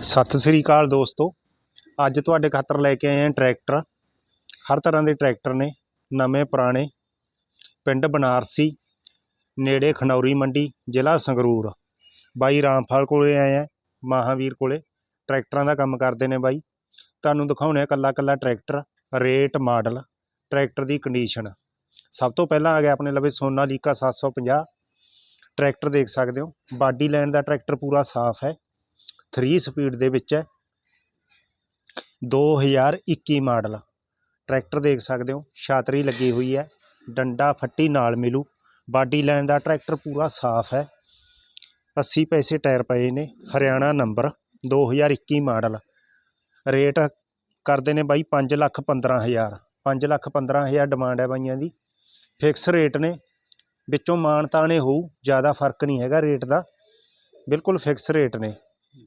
ਸਤਿ ਸ੍ਰੀ ਅਕਾਲ ਦੋਸਤੋ। ਅੱਜ ਤੁਹਾਡੇ ਖਾਤਰ ਲੈ ਕੇ ਆਏ ਹਾਂ ਟਰੈਕਟਰ। ਹਰ ਤਰ੍ਹਾਂ ਦੇ ਟਰੈਕਟਰ ਨੇ, ਨਵੇਂ, ਪੁਰਾਣੇ। ਪਿੰਡ ਬਨਾਰਸੀ, ਨੇੜੇ ਖਨੌਰੀ ਮੰਡੀ, ਜ਼ਿਲ੍ਹਾ ਸੰਗਰੂਰ। ਬਾਈ ਰਾਮਫਲ ਕੋਲੇ ਆਏ ਆ ਮਹਾਵੀਰ ਕੋਲੇ। ਟਰੈਕਟਰਾਂ ਦਾ ਕੰਮ ਕਰਦੇ ਨੇ ਬਾਈ। ਤੁਹਾਨੂੰ ਦਿਖਾਉਣੇ ਆ ਕੱਲਾ ਕੱਲਾ ਟਰੈਕਟਰ, ਰੇਟ ਮਾਡਲ, ਟਰੈਕਟਰ ਦੀ ਕੰਡੀਸ਼ਨ ਸਭ ਤੋਂ ਪਹਿਲਾਂ ਆ ਗਿਆ ਆਪਣੇ ਲਵੇ ਸੋਨਾਲੀਕਾ 750 ਟਰੈਕਟਰ ਦੇਖ ਸਕਦੇ ਹੋ, ਬਾਡੀ ਲਾਈਨ ਦਾ ਟਰੈਕਟਰ ਪੂਰਾ ਸਾਫ਼ ਹੈ। 3 ਸਪੀਡ ਦੇ ਵਿੱਚ ਹੈ। 2021 ਮਾਡਲ। ਟਰੈਕਟਰ ਦੇਖ ਸਕਦੇ ਹੋ, ਛਾਤਰੀ ਲੱਗੀ ਹੋਈ ਹੈ। ਡੰਡਾ ਫੱਟੀ ਨਾਲ ਮਿਲੂ। ਬਾਡੀ ਲਾਈਨ ਦਾ ਟਰੈਕਟਰ ਪੂਰਾ ਸਾਫ਼ ਹੈ। 80 ਪੈਸੇ ਟਾਇਰ ਪਏ ਨੇ। Haryana number 2021 model. ਰੇਟ ਕਰਦੇ ਨੇ ਬਾਈ 5 ਲੱਖ 15000 5 ਲੱਖ 15000 ਡਿਮਾਂਡ ਹੈ ਬਾਈਆਂ ਦੀ। ਫਿਕਸ ਰੇਟ ਨੇ। ਵਿੱਚੋਂ ਮਾਣ ਤਾਣੇ ਹੋਊ, ਜ਼ਿਆਦਾ ਫ਼ਰਕ ਨਹੀਂ ਹੈਗਾ ਰੇਟ ਦਾ। ਬਿਲਕੁਲ ਫਿਕਸ ਰੇਟ ਨੇ।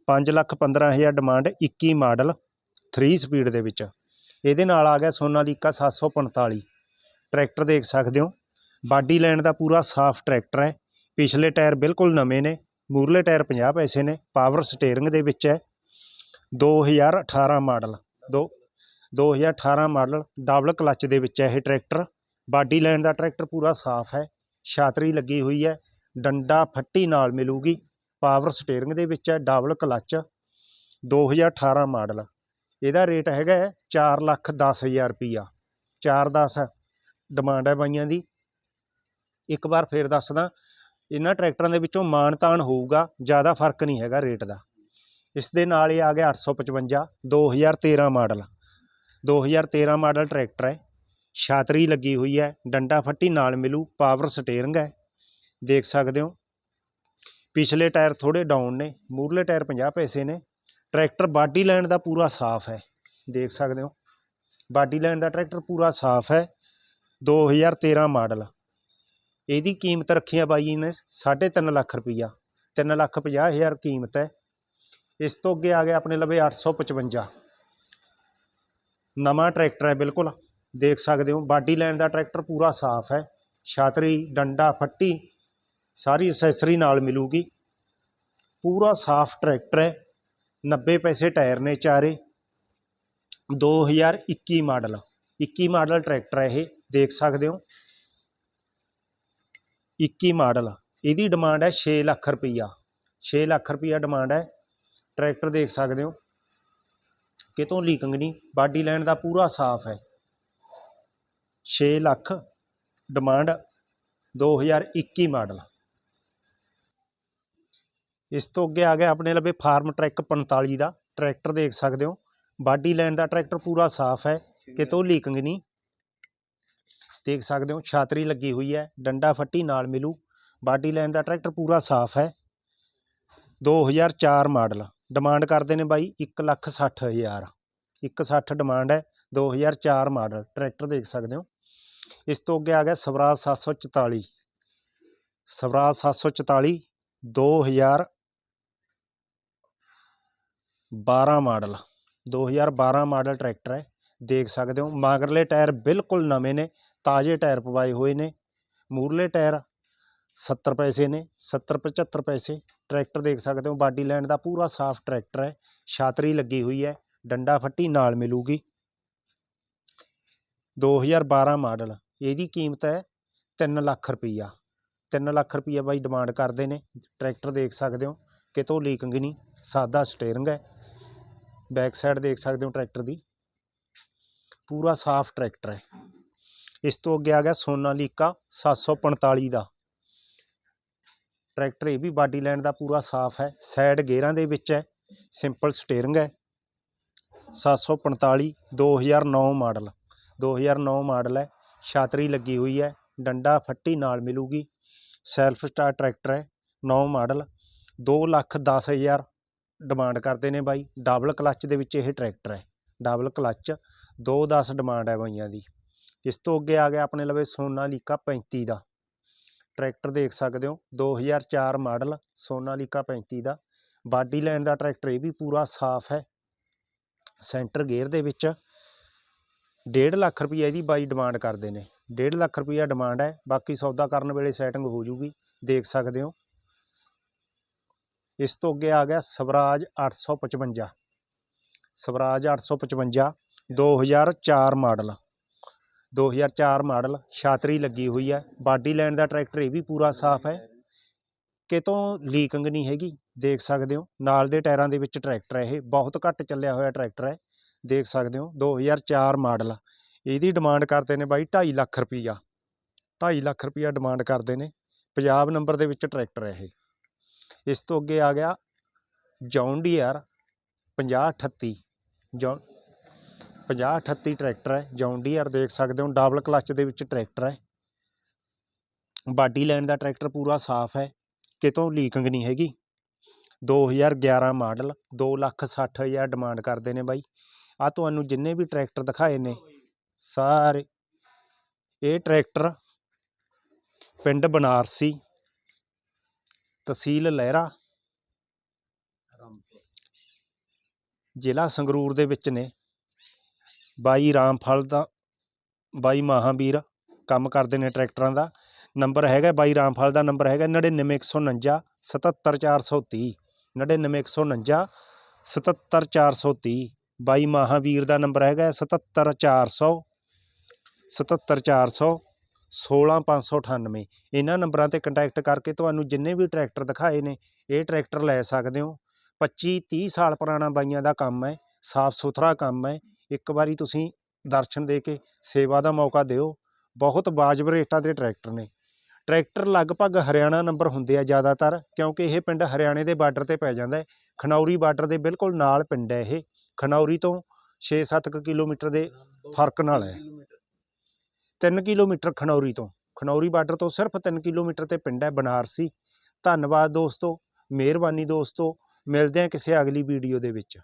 ਪੰਜ ਲੱਖ 15000 ਡਿਮਾਂਡ 21 ਮਾਡਲ 3 ਸਪੀਡ ਦੇ ਵਿੱਚ। ਇਹਦੇ ਨਾਲ ਆ ਗਿਆ ਸੋਨਾਲੀਕਾ 745 ਟਰੈਕਟਰ ਦੇਖ ਸਕਦੇ ਹੋ। ਬਾਡੀ ਲੈਣ ਦਾ ਪੂਰਾ ਸਾਫ਼ ਟਰੈਕਟਰ ਹੈ। ਪਿਛਲੇ ਟਾਇਰ ਬਿਲਕੁਲ ਨਵੇਂ ਨੇ। ਮੂਰਲੇ ਟਾਇਰ 50 ਪੈਸੇ ਨੇ। ਪਾਵਰ ਸਟੀਅਰਿੰਗ ਦੇ ਵਿੱਚ ਹੈ। 2018 ਮਾਡਲ ਦੋ 2018 ਮਾਡਲ ਡਬਲ ਕਲੱਚ ਦੇ ਵਿੱਚ ਹੈ ਇਹ ਟਰੈਕਟਰ। ਬਾਡੀ ਲੈਣ ਦਾ ਟਰੈਕਟਰ ਪੂਰਾ ਸਾਫ਼ ਹੈ। ਛਾਤਰੀ ਲੱਗੀ ਹੋਈ ਹੈ। ਡੰਡਾ ਫੱਟੀ ਨਾਲ ਮਿਲੂਗੀ। ਪਾਵਰ ਸਟੀਅਰਿੰਗ ਦੇ ਵਿੱਚ ਹੈ, ਡਬਲ ਕਲੱਚ 2018 ਮਾਡਲ। ਇਹਦਾ ਰੇਟ ਹੈਗਾ ਹੈ ਚਾਰ ਲੱਖ ਦਸ ਹਜ਼ਾਰ ਰੁਪਈਆ। ਚਾਰ ਦਸ ਡਿਮਾਂਡ ਹੈ ਬਾਈਆਂ ਦੀ। ਇੱਕ ਵਾਰ ਫੇਰ ਦੱਸਦਾ, ਇਹਨਾਂ ਟਰੈਕਟਰਾਂ ਦੇ ਵਿੱਚੋਂ ਮਾਣ ਤਾਣ ਹੋਊਗਾ, ਜ਼ਿਆਦਾ ਫ਼ਰਕ ਨਹੀਂ ਹੈਗਾ ਰੇਟ ਦਾ। ਇਸ ਦੇ ਨਾਲ ਹੀ ਆ ਗਿਆ 855 2013 ਮਾਡਲ। 2013 ਮਾਡਲ ਟਰੈਕਟਰ ਹੈ, ਛਾਤਰੀ ਲੱਗੀ ਹੋਈ ਹੈ, ਡੰਡਾ ਫੱਟੀ ਨਾਲ ਮਿਲੂ, ਪਾਵਰ ਸਟੀਅਰਿੰਗ ਹੈ। ਦੇਖ ਸਕਦੇ ਹੋ ਪਿਛਲੇ ਟਾਇਰ ਥੋੜੇ ਡਾਊਨ ਨੇ ਮੂਰਲੇ ਟਾਇਰ 50 ਪੈਸੇ ਨੇ। ਟਰੈਕਟਰ ਬਾਡੀ ਲਾਈਨ ਦਾ ਪੂਰਾ ਸਾਫ਼ ਹੈ, ਦੇਖ ਸਕਦੇ ਹੋ। ਬਾਡੀ ਲਾਈਨ ਦਾ ਟਰੈਕਟਰ ਪੂਰਾ ਸਾਫ਼ ਹੈ 2013 ਮਾਡਲ। ਇਹਦੀ ਕੀਮਤ ਰੱਖੀ ਆ ਬਾਈ ਨੇ 3.5 ਲੱਖ ਰੁਪਈਆ 3 ਲੱਖ 50 ਹਜ਼ਾਰ ਕੀਮਤ ਹੈ। ਇਸ ਤੋਂ ਅੱਗੇ ਆ ਗਿਆ ਆਪਣੇ ਲਵੇ 855 ਨਵਾਂ ਟਰੈਕਟਰ ਹੈ ਬਿਲਕੁਲ, ਦੇਖ ਸਕਦੇ ਹੋ। ਬਾਡੀ ਲਾਈਨ ਦਾ ਟਰੈਕਟਰ ਪੂਰਾ ਸਾਫ਼ ਹੈ। ਛਾਤਰੀ, ਡੰਡਾ, ਫੱਟੀ ਸਾਰੀ ਅਸੈਸਰੀ ਨਾਲ ਮਿਲੂਗੀ। ਪੂਰਾ ਸਾਫ਼ ਟਰੈਕਟਰ ਹੈ। 90 ਪੈਸੇ ਟਾਇਰ ਨੇ ਚਾਰੇ। 2021 ਮਾਡਲ। 21 ਮਾਡਲ ਟਰੈਕਟਰ ਹੈ ਇਹ, ਦੇਖ ਸਕਦੇ ਹੋ। 21 ਮਾਡਲ। ਇਹਦੀ ਡਿਮਾਂਡ ਹੈ 6 ਲੱਖ ਰੁਪਈਆ। 6 ਲੱਖ ਰੁਪਈਆ ਡਿਮਾਂਡ ਹੈ। ਟਰੈਕਟਰ ਦੇਖ ਸਕਦੇ ਹੋ। ਕਿਤੋਂ ਲੀਕਿੰਗ ਨਹੀਂ, ਬਾਡੀ ਲਾਈਨ ਦਾ ਪੂਰਾ ਸਾਫ਼ ਹੈ। 6 ਲੱਖ ਡਿਮਾਂਡ 2021 ਮਾਡਲ। ਇਸ ਤੋਂ ਅੱਗੇ ਆ ਗਿਆ ਆਪਣੇ ਲਵੇ ਫਾਰਮ ਟਰੈਕ 45 ਦਾ ਟਰੈਕਟਰ ਦੇਖ ਸਕਦੇ ਹੋ। ਬਾਡੀ ਲਾਈਨ ਦਾ ਟਰੈਕਟਰ ਪੂਰਾ ਸਾਫ਼ ਹੈ ਕਿਤੋਂ ਲੀਕਿੰਗ ਨਹੀਂ। ਦੇਖ ਸਕਦੇ ਹੋ ਛਾਤਰੀ ਲੱਗੀ ਹੋਈ ਹੈ ਡੰਡਾ ਫੱਟੀ ਨਾਲ ਮਿਲੂ। ਬਾਡੀ ਲਾਈਨ ਦਾ ਟਰੈਕਟਰ ਪੂਰਾ ਸਾਫ਼ ਹੈ। 2004 ਮਾਡਲ ਡਿਮਾਂਡ ਕਰਦੇ ਨੇ ਬਾਈ 1 ਲੱਖ 60 ਹਜ਼ਾਰ। 160 ਡਿਮਾਂਡ ਹੈ 2004 ਮਾਡਲ ਟਰੈਕਟਰ ਦੇਖ ਸਕਦੇ ਹੋ। ਇਸ ਤੋਂ ਅੱਗੇ ਆ ਗਿਆ Swaraj 744 Swaraj 744 2012 model. 2012 model tractor ਹੈ, ਦੇਖ ਸਕਦੇ ਹੋ। ਮਗਰਲੇ ਟਾਇਰ ਬਿਲਕੁਲ ਨਵੇਂ ਨੇ, ਤਾਜ਼ੇ ਟਾਇਰ ਪਵਾਏ ਹੋਏ ਨੇ। ਮੂਰਲੇ ਟਾਇਰ 70 ਪੈਸੇ ਨੇ 70 75 ਪੈਸੇ। ਟਰੈਕਟਰ ਦੇਖ ਸਕਦੇ ਹੋ, ਬਾਡੀ ਲੈਂਡ ਦਾ ਪੂਰਾ ਸਾਫ਼ ਟਰੈਕਟਰ ਹੈ। ਛਾਤਰੀ ਲੱਗੀ ਹੋਈ ਹੈ, ਡੰਡਾ ਫੱਟੀ ਨਾਲ ਮਿਲੂਗੀ। 2012 ਮਾਡਲ, ਇਹਦੀ ਕੀਮਤ ਹੈ 3 ਲੱਖ ਰੁਪਈਆ। 3 ਲੱਖ ਰੁਪਈਆ ਬਾਈ ਡਿਮਾਂਡ ਕਰਦੇ ਨੇ। ਟਰੈਕਟਰ ਦੇਖ ਸਕਦੇ ਹੋ, ਕਿਤੋਂ ਲੀਕਿੰਗ ਨਹੀਂ, ਸਾਦਾ ਸਟੀਅਰਿੰਗ ਹੈ। ਬੈਕ ਸਾਈਡ ਦੇਖ ਸਕਦੇ ਹੋ ਟਰੈਕਟਰ ਦੀ। ਪੂਰਾ ਸਾਫ਼ ਟਰੈਕਟਰ ਹੈ। ਇਸ ਤੋਂ ਅੱਗੇ ਆ ਗਿਆ ਸੋਨਾਲੀਕਾ 745 ਦਾ। ਟਰੈਕਟਰ ਇਹ ਵੀ ਬਾਡੀ ਲਾਈਨ ਦਾ ਪੂਰਾ ਸਾਫ਼ ਹੈ। ਸਾਈਡ ਗੇਅਰਾਂ ਦੇ ਵਿੱਚ ਹੈ। ਸਿੰਪਲ ਸਟੀਅਰਿੰਗ ਹੈ। 745 2009 ਮਾਡਲ। 2009 ਮਾਡਲ ਹੈ। ਛਾਤਰੀ ਲੱਗੀ ਹੋਈ ਹੈ। ਡੰਡਾ ਫੱਟੀ ਨਾਲ ਮਿਲੂਗੀ। ਸੈਲਫ ਸਟਾਰ ਟਰੈਕਟਰ ਹੈ। 9 ਮਾਡਲ। 2 ਲੱਖ 10 ਹਜ਼ਾਰ ਡਿਮਾਂਡ ਕਰਦੇ ਨੇ ਬਾਈ। ਡਬਲ ਕਲੱਚ ਦੇ ਵਿੱਚ ਇਹ ਟਰੈਕਟਰ ਹੈ। ਡਬਲ ਕਲੱਚ 210 ਡਿਮਾਂਡ ਹੈ ਬਾਈਆਂ ਦੀ। ਇਸ ਤੋਂ ਅੱਗੇ ਆ ਗਿਆ ਆਪਣੇ ਲਵੇ ਸੋਨਾਲੀਕਾ 35 ਦਾ। ਟਰੈਕਟਰ ਦੇਖ ਸਕਦੇ ਹੋ 2004 ਮਾਡਲ ਸੋਨਾਲੀਕਾ 35 ਦਾ। ਬਾਡੀ ਲਾਈਨ ਦਾ ਟਰੈਕਟਰ ਇਹ ਵੀ ਪੂਰਾ ਸਾਫ਼ ਹੈ। ਸੈਂਟਰ ਗੇਅਰ ਦੇ ਵਿੱਚ 1.5 ਲੱਖ ਰੁਪਈਆ ਇਹਦੀ ਬਾਈ ਡਿਮਾਂਡ ਕਰਦੇ ਨੇ। 1.5 ਲੱਖ ਰੁਪਈਆ ਡਿਮਾਂਡ ਹੈ। ਬਾਕੀ ਸੌਦਾ ਕਰਨ ਵੇਲੇ ਸੈਟਿੰਗ ਹੋ ਜੂਗੀ। ਦੇਖ ਸਕਦੇ ਹੋ ਇਸ ਤੋਂ ਅੱਗੇ ਆ ਗਿਆ ਸਵਰਾਜ 855 ਸਵਰਾਜ 855 2004 ਮਾਡਲ। 2004 ਮਾਡਲ ਛਾਤਰੀ ਲੱਗੀ ਹੋਈ ਹੈ। ਬਾਡੀ ਲਾਈਨ ਦਾ ਟਰੈਕਟਰ ਇਹ ਵੀ ਪੂਰਾ ਸਾਫ਼ ਹੈ। ਕਿਤੋਂ ਲੀਕਿੰਗ ਨਹੀਂ ਹੈਗੀ, ਦੇਖ ਸਕਦੇ ਹੋ। ਨਾਲ ਦੇ ਟਾਇਰਾਂ ਦੇ ਵਿੱਚ ਟਰੈਕਟਰ ਹੈ ਇਹ। ਬਹੁਤ ਘੱਟ ਚੱਲਿਆ ਹੋਇਆ ਟਰੈਕਟਰ ਹੈ। ਦੇਖ ਸਕਦੇ ਹੋ 2004 ਮਾਡਲ। ਇਹਦੀ ਡਿਮਾਂਡ ਕਰਦੇ ਨੇ ਬਾਈ 2.5 ਲੱਖ ਰੁਪਈਆ। 2.5 ਲੱਖ ਰੁਪਈਆ ਡਿਮਾਂਡ ਕਰਦੇ ਨੇ। ਪੰਜਾਬ ਨੰਬਰ ਦੇ ਵਿੱਚ ਟਰੈਕਟਰ ਹੈ ਇਹ। ਇਸ ਤੋਂ ਅੱਗੇ ਆ ਗਿਆ ਜੌਨ ਡੀਆਰ 5038 ਜੌਨ 5038 ਟਰੈਕਟਰ ਹੈ। ਜੌਨ ਡੀਆਰ ਦੇਖ ਸਕਦੇ ਹੋ, ਡਬਲ ਕਲਚ ਦੇ ਵਿੱਚ ਟਰੈਕਟਰ ਹੈ। ਬਾਡੀ ਲਾਈਨ ਦਾ ਟਰੈਕਟਰ ਪੂਰਾ ਸਾਫ਼ ਹੈ। ਕਿਤੋਂ ਲੀਕਿੰਗ ਨਹੀਂ ਹੈਗੀ। 2011 ਮਾਡਲ 2 ਲੱਖ 60 ਹਜ਼ਾਰ ਡਿਮਾਂਡ ਕਰਦੇ ਨੇ ਬਾਈ। ਆ ਤੁਹਾਨੂੰ ਜਿੰਨੇ ਵੀ ਟਰੈਕਟਰ ਦਿਖਾਏ ਨੇ, ਸਾਰੇ ਇਹ ਟਰੈਕਟਰ ਪਿੰਡ ਬਨਾਰਸੀ ਤਹਿਸੀਲ ਲਹਿਰਾ। ਜ਼ਿਲ੍ਹਾ ਸੰਗਰੂਰ ਦੇ ਵਿੱਚ ਨੇ। ਬਾਈ ਰਾਮਫਲ ਦਾ ਬਾਈ ਮਹਾਵੀਰ ਕੰਮ ਕਰਦੇ ਨੇ ਟਰੈਕਟਰਾਂ ਦਾ। ਨੰਬਰ ਹੈਗਾ ਬਾਈ ਰਾਮਫਲ ਦਾ ਨੰਬਰ ਹੈਗਾ 99149 77430 99149 77430 ਬਾਈ ਮਹਾਵੀਰ ਦਾ ਨੰਬਰ ਹੈਗਾ 77400 77400 16598 ਇਹਨਾਂ ਨੰਬਰਾਂ ਤੇ ਕੰਟੈਕਟ ਕਰਕੇ ਤੁਹਾਨੂੰ ਜਿੰਨੇ ਵੀ ਟਰੈਕਟਰ ਦਿਖਾਏ ਨੇ, ਇਹ ਟਰੈਕਟਰ ਲੈ ਸਕਦੇ ਹੋ। ਪੱਚੀ ਤੀਹ ਸਾਲ ਪੁਰਾਣਾ ਬਾਈਆਂ ਦਾ ਕੰਮ ਹੈ, ਸਾਫ਼ ਸੁਥਰਾ ਕੰਮ ਹੈ। ਇੱਕ ਵਾਰੀ ਤੁਸੀਂ ਦਰਸ਼ਨ ਦੇ ਕੇ ਸੇਵਾ ਦਾ ਮੌਕਾ ਦਿਓ। ਬਹੁਤ ਵਾਜਬ ਰੇਟਾਂ ਦੇ ਟਰੈਕਟਰ ਨੇ। ਟਰੈਕਟਰ ਲਗਭਗ ਹਰਿਆਣਾ ਨੰਬਰ ਹੁੰਦੇ ਆ ਜ਼ਿਆਦਾਤਰ, ਕਿਉਂਕਿ ਇਹ ਪਿੰਡ ਹਰਿਆਣੇ ਦੇ ਬਾਰਡਰ ਤੇ ਪੈ ਜਾਂਦਾ ਹੈ। ਖਨੌਰੀ ਬਾਰਡਰ ਦੇ ਬਿਲਕੁਲ ਨਾਲ ਪਿੰਡ ਹੈ ਇਹ। ਖਨੌਰੀ ਤੋਂ 6-7 ਕਿਲੋਮੀਟਰ ਦੇ ਫ਼ਰਕ ਨਾਲ ਹੈ। 3 ਕਿਲੋਮੀਟਰ ਖਨੌਰੀ ਤੋਂ। ਖਨੌਰੀ ਬਾਰਡਰ ਤੋਂ ਸਿਰਫ 3 ਕਿਲੋਮੀਟਰ ਤੇ ਪਿੰਡ ਹੈ ਬਨਾਰਸੀ ਧੰਨਵਾਦ ਦੋਸਤੋ, ਮਿਹਰਬਾਨੀ ਦੋਸਤੋ। ਮਿਲਦੇ ਹਾਂ ਕਿਸੇ ਅਗਲੀ ਵੀਡੀਓ ਦੇ ਵਿੱਚ।